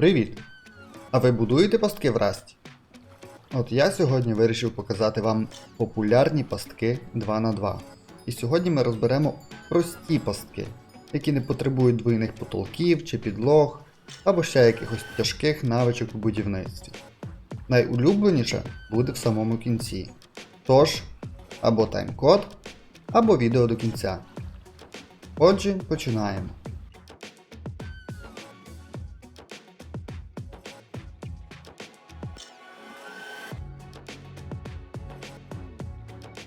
Привіт! А ви будуєте пастки в Расті? От я сьогодні вирішив показати вам популярні пастки 2 на 2 І сьогодні ми розберемо прості пастки, які не потребують двійних потолків чи підлог, або ще якихось тяжких навичок у будівництві. Найулюбленіше буде в самому кінці. Тож, або тайм-код, або відео до кінця. Отже, починаємо.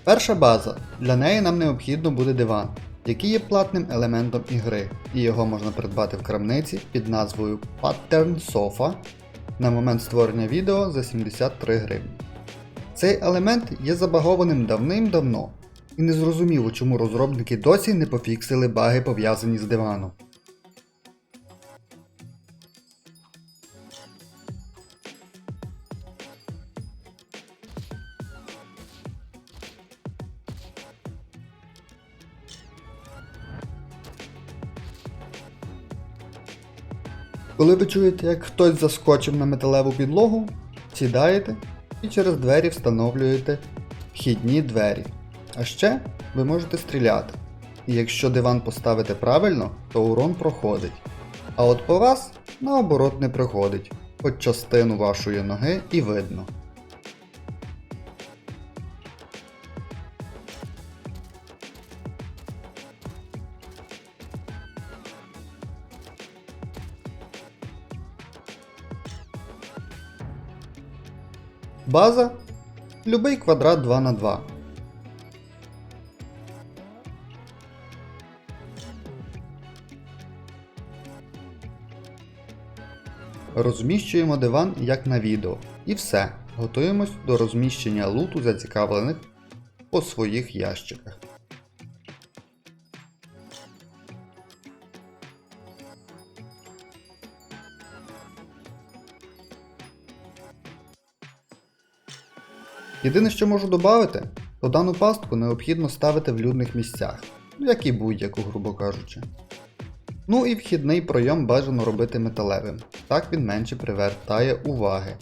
Перша база. Для неї нам необхідно буде диван, який є платним елементом ігри, і його можна придбати в крамниці під назвою Pattern Sofa на момент створення відео за 73 гривні. Цей елемент є забагованим давним-давно, і незрозуміло, чому розробники досі не пофіксили баги пов'язані з диваном. Коли ви чуєте, як хтось заскочив на металеву підлогу, сідаєте і через двері встановлюєте вхідні двері. А ще ви можете стріляти. І якщо диван поставите правильно, то урон проходить. А от по вас наоборот не приходить, хоч частину вашої ноги і видно. База любий квадрат 2 на 2 Розміщуємо диван як на відео. І все. Готуємось до розміщення луту зацікавлених по своїх ящиках. Єдине, що можу додати, то дану пастку необхідно ставити в людних місцях, ну як і будь-яку, грубо кажучи. Ну і вхідний пройом бажано робити металевим, так він менше привертає уваги.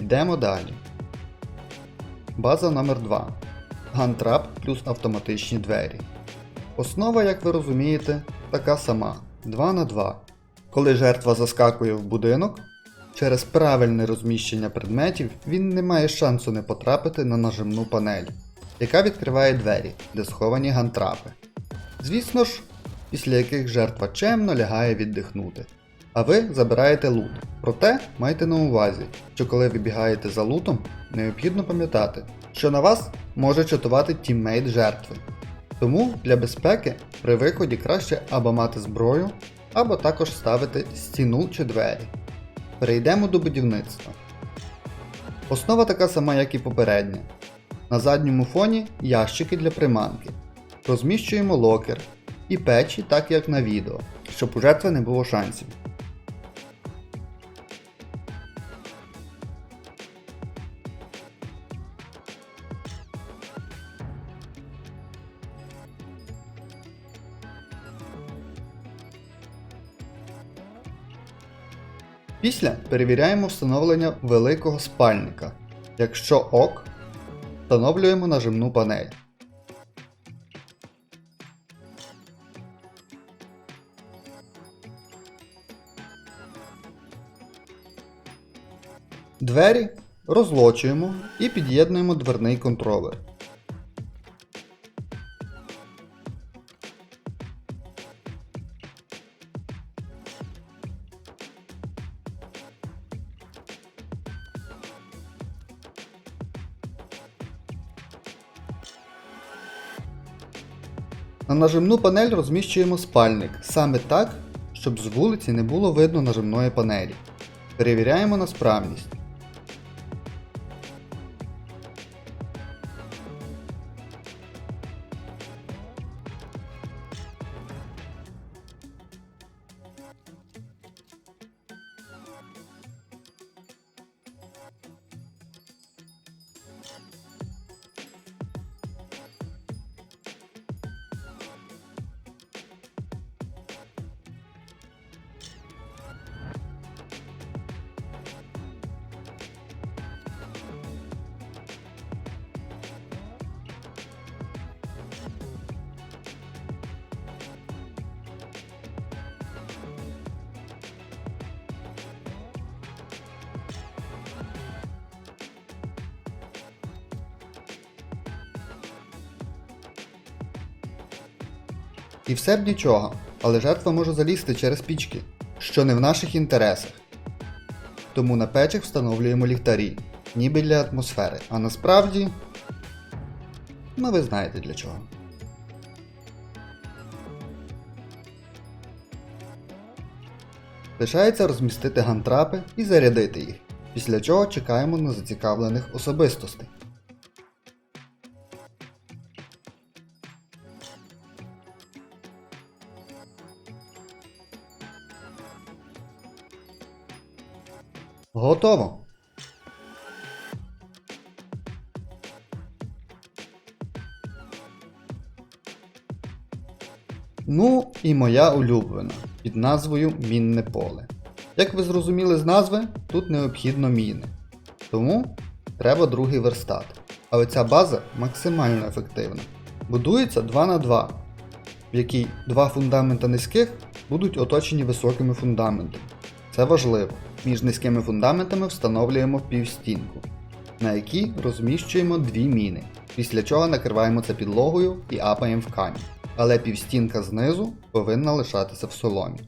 Йдемо далі. База номер 2 Гантрап плюс автоматичні двері. Основа, як ви розумієте, така сама 2 на 2 Коли жертва заскакує в будинок, через правильне розміщення предметів він не має шансу не потрапити на нажимну панель, яка відкриває двері, де сховані гантрапи. Звісно ж, після яких жертва чемно лягає віддихнути. А ви забираєте лут. Проте майте на увазі, що коли ви бігаєте за лутом, необхідно пам'ятати, що на вас може чатувати тіммейт жертви. Тому для безпеки при виході краще або мати зброю, або також ставити стіну чи двері. Перейдемо до будівництва. Основа така сама, як і попередня. На задньому фоні ящики для приманки. Розміщуємо локер і печі, так як на відео, щоб у жертви не було шансів. Після перевіряємо встановлення великого спальника. Якщо ок, встановлюємо нажимну панель. Двері розлочуємо і під'єднуємо дверний контролер. На нажимну панель розміщуємо спальник саме так, щоб з вулиці не було видно нажимної панелі. Перевіряємо на справність. І все б нічого, але жертва може залізти через пічки, що не в наших інтересах. Тому на печах встановлюємо ліхтарі, ніби для атмосфери, а насправді. Ну ви знаєте для чого. Лишається розмістити гантрапи і зарядити їх, після чого чекаємо на зацікавлених особистостей. Готово! Ну і моя улюблена під назвою Мінне поле. Як ви зрозуміли з назви, тут необхідно міни. Тому треба другий верстат. Але ця база максимально ефективна. Будується 2 на 2 в якій два фундамента низьких будуть оточені високими фундаментами. Це важливо. Між низькими фундаментами встановлюємо півстінку, на якій розміщуємо дві міни, після чого накриваємо це підлогою і апаємо в камінь. Але півстінка знизу повинна лишатися в соломі.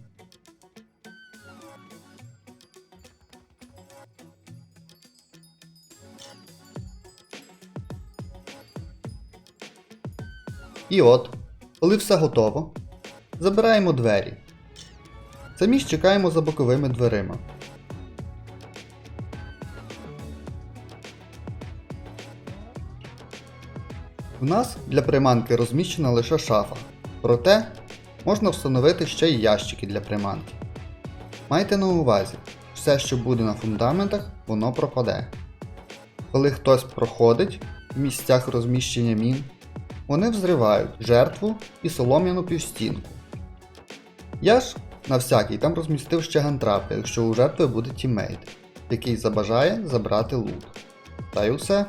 І от, коли все готово, забираємо двері. Самі ж чекаємо за боковими дверима. У нас для приманки розміщена лише шафа, проте можна встановити ще й ящики для приманки. Майте на увазі, все, що буде на фундаментах, воно пропаде. Коли хтось проходить в місцях розміщення мін, вони взривають жертву і солом'яну півстінку. Я ж на всякий там розмістив ще гантрапи, якщо у жертви буде тіммейт, який забажає забрати лут. Та й усе.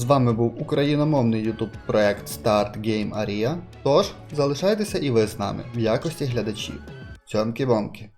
З вами був україномовний YouTube проект Start Game Aria. Тож залишайтеся і ви з нами в якості глядачів. Цьомки-бомки!